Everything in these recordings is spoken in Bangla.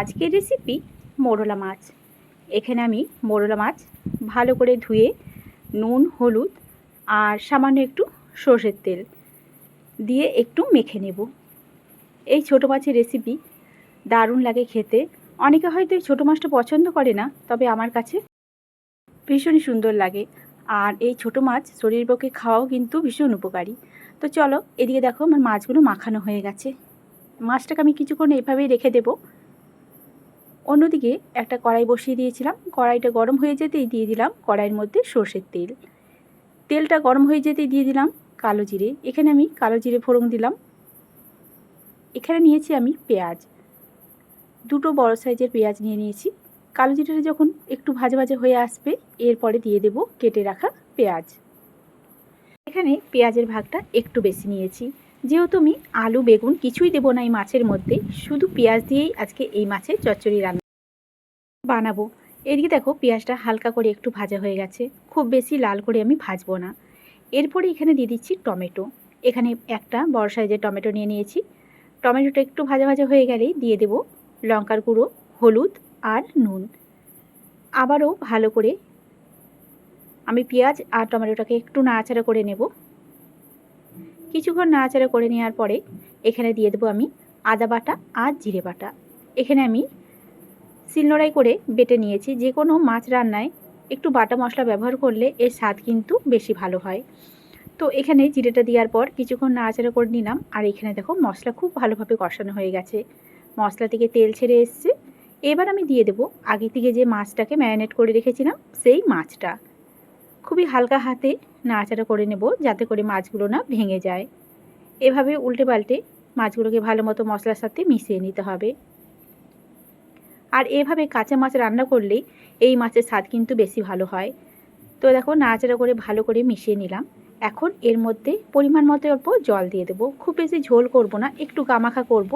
আজকের রেসিপি মোরলা মাছ। এখানে আমি মোরলা মাছ ভালো করে ধুয়ে নুন, হলুদ আর সামান্য একটু সর্ষের তেল দিয়ে একটু মেখে নেব। এই ছোটো মাছের রেসিপি দারুণ লাগে খেতে। অনেকে হয়তো এই ছোটো মাছটা পছন্দ করে না, তবে আমার কাছে ভীষণই সুন্দর লাগে। আর এই ছোটো মাছ শরীর পক্ষে খাওয়াও কিন্তু ভীষণ উপকারী। তো চলো, এদিকে দেখো আমার মাছগুলো মাখানো হয়ে গেছে। মাছটাকে আমি কিছুক্ষণ এভাবেই রেখে দেবো। অন্যদিকে একটা কড়াই বসিয়ে দিয়েছিলাম। কড়াইটা গরম হয়ে যেতেই দিয়ে দিলাম কড়াইয়ের মধ্যে সর্ষের তেল। তেলটা গরম হয়ে যেতেই দিয়ে দিলাম কালো জিরে। এখানে আমি কালো জিরে ফোড়ন দিলাম। এখানে নিয়েছি আমি পেঁয়াজ। দুটো বড় সাইজের পেঁয়াজ নিয়ে নিয়েছি। কালো জিরেটা যখন একটু ভাজা ভাজা হয়ে আসবে, এরপরে দিয়ে দেব কেটে রাখা পেঁয়াজ। এখানে পেঁয়াজের ভাগটা একটু বেশি নিয়েছি। যেহেতু আমি আলু, বেগুন কিছুই দেবো না এই মাছের মধ্যে, শুধু পেঁয়াজ দিয়েই আজকে এই মাছের চচ্চড়ি রান্না বানাবো। এদিকে দেখো পেঁয়াজটা হালকা করে একটু ভাজা হয়ে গেছে। খুব বেশি লাল করে আমি ভাজবো না। এরপরে এখানে দিয়ে দিচ্ছি টমেটো। এখানে একটা বড় সাইজের টমেটো নিয়ে নিয়েছি। টমেটোটা একটু ভাজা ভাজা হয়ে গেলেই দিয়ে দেব লঙ্কার গুঁড়ো, হলুদ আর নুন। আবারও ভালো করে আমি পেঁয়াজ আর টমেটোটাকে একটু নাড়াচাড়া করে নেব। কিছুক্ষণ নাড়াচাড়া করে নেওয়ার পরে এখানে দিয়ে দেবো আমি আদা বাটা আর জিরে বাটা। এখানে আমি শিলনোড়াই করে বেটে নিয়েছি। যে কোনো মাছ রান্নায় একটু বাটা মশলা ব্যবহার করলে এর স্বাদ কিন্তু বেশি ভালো হয়। তো এখানে জিরেটা দেওয়ার পর কিছুক্ষণ নাড়াচাড়া করে নিলাম। আর এখানে দেখো মশলা খুব ভালোভাবে কষানো হয়ে গেছে। মশলা থেকে তেল ছেড়ে এসছে। এবার আমি দিয়ে দেবো আগে থেকে যে মাছটাকে ম্যারিনেট করে রেখেছিলাম, সেই মাছটা। খুবই হালকা হাতে নাড়াচাড়া করে নেব যাতে করে মাছগুলো না ভেঙে যায়। এভাবে উল্টে পাল্টে মাছগুলোকে ভালো মতো মশলার সাথে মিশিয়ে নিতে হবে। আর এভাবে কাঁচা মাছ রান্না করলেই এই মাছের স্বাদ কিন্তু বেশি ভালো হয়। তো দেখো নাড়াচাড়া করে ভালো করে মিশিয়ে নিলাম। এখন এর মধ্যে পরিমাণ মতো অল্প জল দিয়ে দেবো। খুব বেশি ঝোল করব না, একটু গামাখা করব।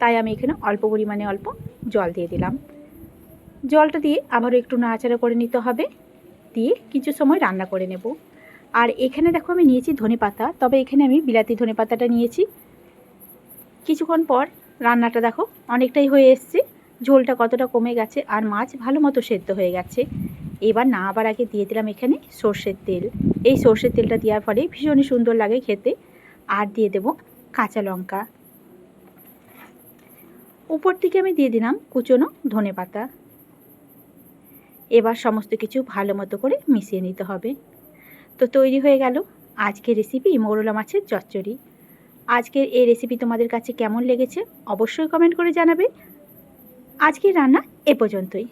তাই আমি এখানে অল্প পরিমাণে অল্প জল দিয়ে দিলাম। জলটা দিয়ে আবারও একটু নাড়াচাড়া করে নিতে হবে। দিয়ে কিছু সময় রান্না করে নেব। আর এখানে দেখো আমি নিয়েছি ধনে পাতা, তবে এখানে আমি বিলাতি ধনে পাতাটা নিয়েছি। কিছুক্ষণ পর রান্নাটা দেখো অনেকটাই হয়ে এসছে। ঝোলটা কতটা কমে গেছে আর মাছ ভালো মতো সেদ্ধ হয়ে গেছে। এবার না আবার আগে দিয়ে দিলাম এখানে সর্ষের তেল। এই সর্ষের তেলটা দেওয়ার ফলে ভীষণই সুন্দর লাগে খেতে। আর দিয়ে দেব কাঁচা লঙ্কা। উপর থেকে আমি দিয়ে দিলাম কুচনো ধনে পাতা। এবার সমস্ত কিছু ভালো মতো করে মিশিয়ে নিতে হবে। তো তৈরি হয়ে গেল আজকের রেসিপি মোরলা মাছের চচ্চড়ি। আজকের এই রেসিপি তোমাদের কাছে কেমন লেগেছে অবশ্যই কমেন্ট করে জানাবে। আজকের রান্না এ পর্যন্তই।